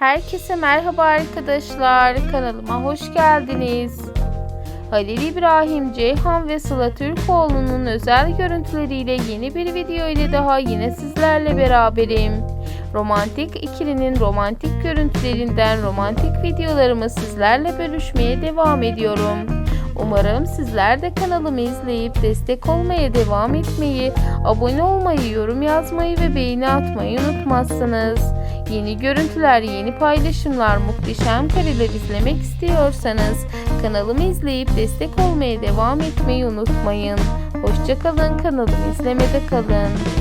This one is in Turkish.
Herkese merhaba arkadaşlar. Kanalıma hoş geldiniz. Halil İbrahim, Ceyhan ve Sıla Türkoğlu'nun özel görüntüleriyle yeni bir video ile daha yine sizlerle beraberim. Romantik ikilinin romantik görüntülerinden romantik videolarımı sizlerle bölüşmeye devam ediyorum. Umarım sizler de kanalımı izleyip destek olmaya devam etmeyi, abone olmayı, yorum yazmayı ve beğeni atmayı unutmazsınız. Yeni görüntüler, yeni paylaşımlar, muhteşem kareler izlemek istiyorsanız kanalımı izleyip destek olmaya devam etmeyi unutmayın. Hoşçakalın, kanalımı izlemede kalın.